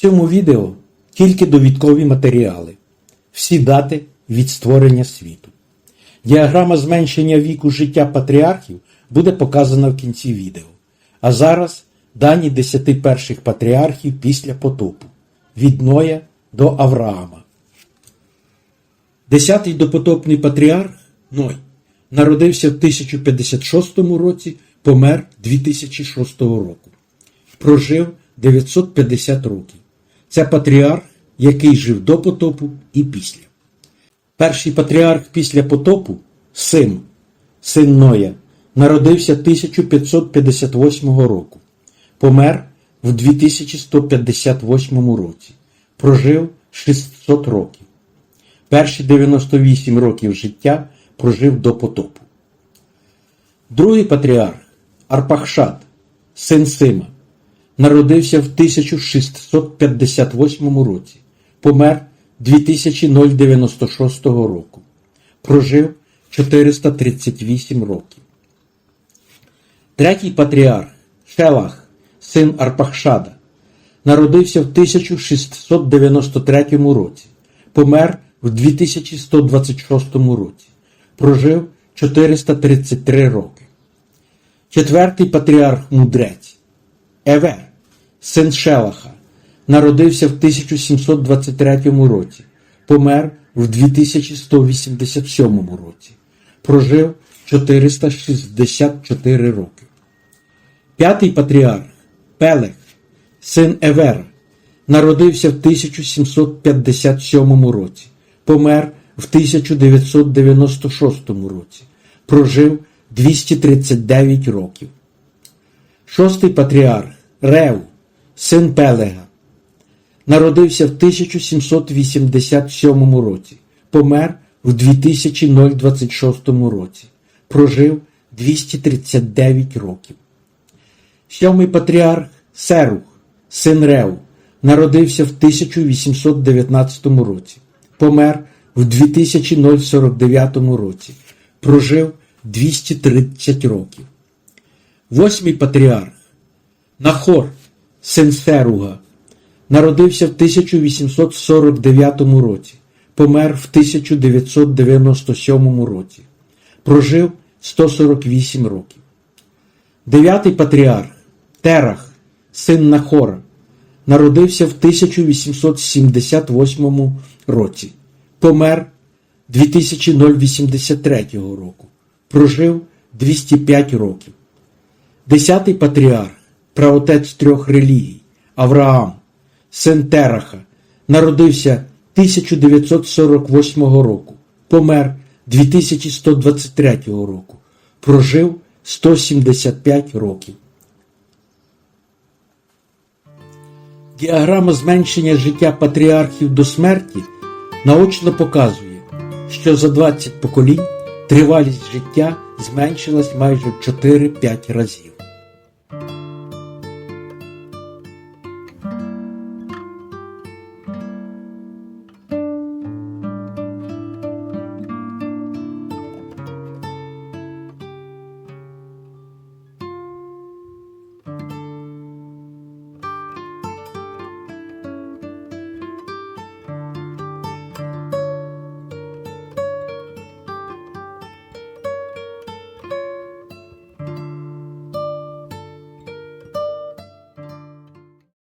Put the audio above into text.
цьому відео тільки довідкові матеріали, всі дати від створення світу. Діаграма зменшення віку життя патріархів буде показана в кінці відео. А зараз дані десяти перших патріархів після потопу від Ноя до Авраама. Десятий допотопний патріарх Ной народився в 1056 році, помер 2006 року. Прожив 950 років. Це патріарх, який жив до потопу і після. Перший патріарх після потопу Сим, син Ноя, народився 1558 року. Помер в 2158 році. Прожив 600 років. Перші 98 років життя прожив до потопу. Другий патріарх Арпахшад, син Сима, народився в 1658 році, помер 2096 року. Прожив 438 років. Третій патріарх Шелах, син Арпахшада, народився в 1693 році, помер в 2126 році. Прожив 433 роки. Четвертий патріарх мудрець Евер, син Шелаха, народився в 1723 році, помер в 2187 році. Прожив 464 роки. П'ятий патріарх Пелех, син Евера, народився в 1757 році, помер в 1996 році, прожив 239 років. Шостий патріарх Рев, син Пелега, народився в 1787 році, помер в 2026 році, прожив 239 років. Сьомий патріарх Серух, син Рев, народився в 1819 році, помер в 2049 році, прожив 230 років. Восьмий патріарх Нахор, син Серуга, народився в 1849 році, помер в 1997 році, прожив 148 років. Дев'ятий патріарх Терах, син Нахора, народився в 1878 році, помер 2083 року, прожив 205 років. Десятий патріарх, праотець трьох релігій, Авраам, син Тераха, народився 1948 року, помер 2123 року, прожив 175 років. Діаграма зменшення життя патріархів до смерті наочно показує, що за 20 поколінь тривалість життя зменшилась майже в 4-5 разів.